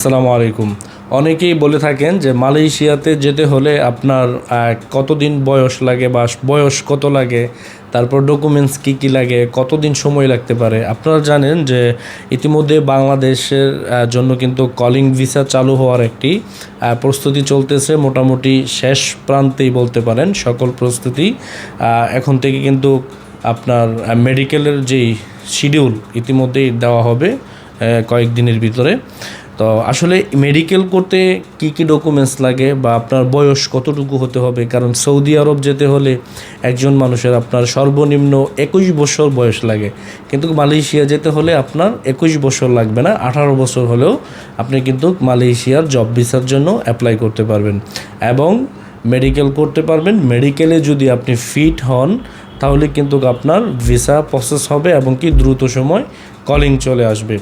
আসসালামু আলাইকুম। অনেকেই বলে থাকেন যে মালয়েশিয়াতে যেতে হলে আপনার কতদিন বয়স লাগে বা বয়স কত লাগে, তারপর ডকুমেন্টস কী কী লাগে, কতদিন সময় লাগতে পারে? আপনারা জানেন যে ইতিমধ্যে বাংলাদেশের জন্য কিন্তু কলিং ভিসা চালু হওয়ার একটি প্রস্তুতি চলতেছে, মোটামুটি শেষ প্রান্তেই বলতে পারেন, সকল প্রস্তুতি। এখন থেকে কিন্তু আপনার মেডিকেলের যেই শিডিউল ইতিমধ্যেই দেওয়া হবে কয়েকদিনের ভিতরে। তো আসলে মেডিকেল করতে কি কি ডকুমেন্টস লাগে বা আপনার বয়স কতটুকু হতে হবে? কারণ সৌদি আরব যেতে হলে একজন মানুষের আপনার সর্বনিম্ন একুশ বছর বয়স লাগে। কিন্তু মালয়েশিয়া যেতে হলে আপনার একুশ বছর লাগবে না। আঠারো বছর হলেও আপনি কিন্তু মালয়েশিয়ার জব ভিসার জন্য অ্যাপ্লাই করতে পারবেন। এবং মেডিকেল করতে পারবেন। মেডিকেলে যদি আপনি ফিট হন তাহলে কিন্তু আপনার ভিসা প্রসেস হবে এবং কি দ্রুত সময় কলিং চলে আসবে।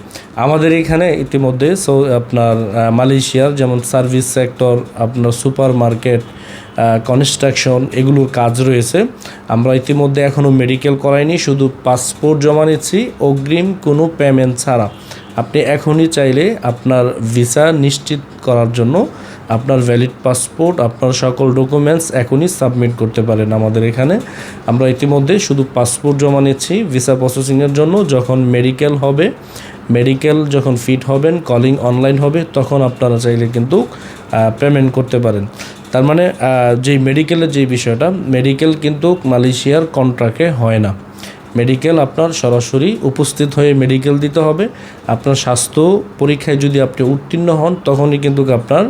আমাদের এখানে ইতিমধ্যে সো আপনার মালয়েশিয়ার যেমন সার্ভিস সেক্টর আপনার সুপার মার্কেট কনস্ট্রাকশন এগুলোর কাজ রয়েছে। আমরা ইতিমধ্যে এখনও মেডিকেল করাইনি, শুধু পাসপোর্ট জমা নিচ্ছি, অগ্রিম কোনো পেমেন্ট ছাড়া। আপনি এখনই চাইলে আপনার ভিসা নিশ্চিত করার জন্য আপনার ভ্যালিড পাসপোর্ট আপনার সকল ডকুমেন্টস এখনই সাবমিট করতে পারেন আমাদের এখানে। আমরা ইতিমধ্যে শুধু পাসপোর্ট জমা নিচ্ছি ভিসা প্রসেসিংয়ের জন্য। যখন মেডিকেল হবে মেডিকেল যখন ফিট হবেন কলিং অনলাইন হবে, তখন আপনারা চাইলে কিন্তু পেমেন্ট করতে পারেন। তার মানে যেই মেডিকেলের যেই বিষয়টা মেডিকেল কিন্তু মালয়েশিয়ার কন্ট্রাক্টে হয় না। মেডিকেল আপনার সরাসরি উপস্থিত হয়ে মেডিকেল দিতে হবে। আপনার স্বাস্থ্য পরীক্ষায় যদি আপনি উত্তীর্ণ হন, তখনই কিন্তু আপনার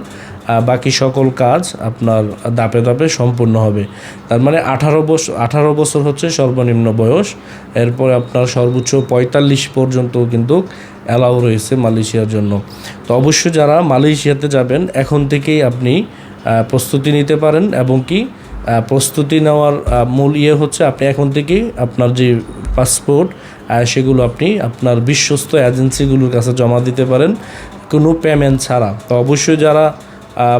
বাকি সকল কাজ আপনার দাপে দাপে সম্পূর্ণ হবে। তার মানে আঠারো বছর আঠারো বছর হচ্ছে সর্বনিম্ন বয়স। এরপরে আপনার সর্বোচ্চ পঁয়তাল্লিশ পর্যন্ত কিন্তু অ্যালাউ রয়েছে মালয়েশিয়ার জন্য। তো অবশ্য যারা মালয়েশিয়াতে যাবেন, এখন থেকেই আপনি প্রস্তুতি নিতে পারেন এবং কি প্রস্তুতি নেওয়ার মূল ইয়ে হচ্ছে আপনি এখন থেকেই আপনার যে পাসপোর্ট সেগুলো আপনি আপনার বিশ্বস্ত এজেন্সিগুলোর কাছে জমা দিতে পারেন। কোনো পেমেন্ট ছাড়া। তো অবশ্যই যারা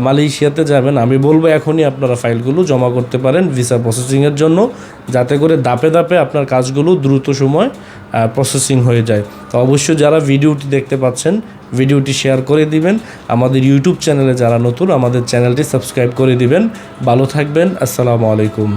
মালয়েশিয়াতে যাবেন, আমি বলব এখনই আপনারা ফাইলগুলো জমা করতে পারেন ভিসা প্রসেসিংয়ের জন্য, যাতে করে দাপে দাপে আপনার কাজগুলো দ্রুত সময় প্রসেসিং হয়ে যায়। তো অবশ্যই যারা ভিডিওটি দেখতে পাচ্ছেন, ভিডিওটি শেয়ার করে দিবেন। আমাদের ইউটিউব চ্যানেলে যারা নতুন, আমাদের চ্যানেলটি সাবস্ক্রাইব করে দিবেন। ভালো থাকবেন, আসসালামু আলাইকুম।